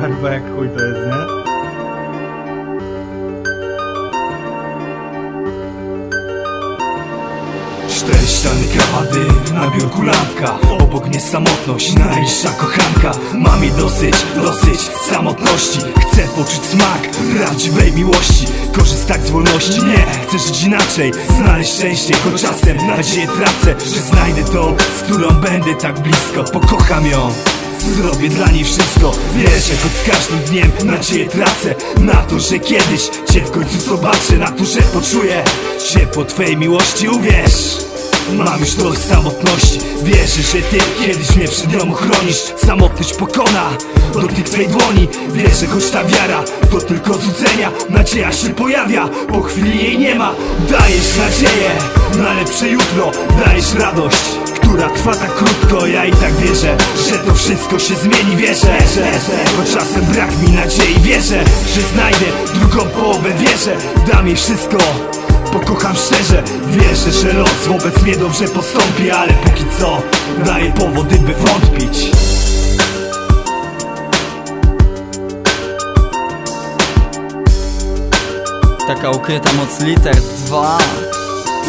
Werba jak chuj to jest, nie? Cztery ściany na biurku lampka Obok mnie samotność, najbliższa kochanka. Mam jej dosyć, dosyć samotności. Chcę poczuć smak prawdziwej miłości. Korzystać z wolności, nie. Chcę żyć inaczej, znaleźć szczęście Choć czasem nadzieję tracę Że znajdę tą, z którą będę tak blisko. Pokocham ją Zrobię dla niej wszystko. Wierzę, choć z każdym dniem nadzieję tracę. Na to, że kiedyś Cię w końcu zobaczę. Na to, że poczuję ciepło Twojej miłości Uwierz Mam już dość samotności. Wierzę, że Ty kiedyś mnie przed nią ochronisz Samotność pokona Dotyk Twej dłoni. Wierzę, choć ta wiara To tylko złudzenia. Nadzieja się pojawia Po chwili jej nie ma. Dajesz nadzieję Na lepsze jutro. Dajesz radość która trwa tak krótko. Ja i tak wierzę, że to wszystko się zmieni. Wierzę, bo czasem brak mi nadziei. Wierzę, że znajdę drugą połowę. Wierzę, dam jej wszystko Pokocham szczerze, wierzę, że los wobec mnie dobrze postąpi Ale póki co daję powody, by wątpić. Taka ukryta moc liter dwa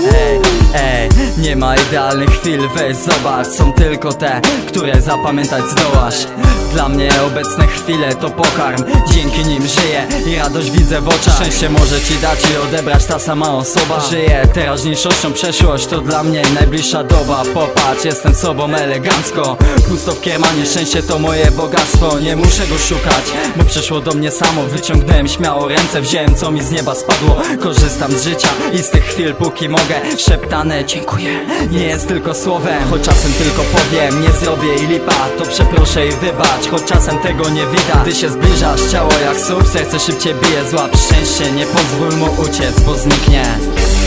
Ej, ej, nie ma idealnych chwil, weź zobacz Są tylko te, które zapamiętać zdołasz. Dla mnie obecne chwile to pokarm Dzięki nim żyję i radość widzę w oczach. Szczęście może ci dać i odebrać ta sama osoba Żyję teraźniejszością, przeszłość to dla mnie najbliższa doba. Popatrz, jestem sobą elegancko Pusto w kiermanie, szczęście to moje bogactwo Nie muszę go szukać, bo przyszło do mnie samo. Wyciągnąłem śmiało ręce, wziąłem co mi z nieba spadło. Korzystam z życia i z tych chwil póki mogę Szeptane dziękuję, nie jest tylko słowem Choć czasem tylko powiem, nie zrobię i lipa To przeproszę i wybacz, choć czasem tego nie widać. Ty się zbliżasz, ciało jak słup, serce szybciej bije. Złap szczęście, nie pozwól mu uciec, bo zniknie.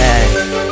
Ej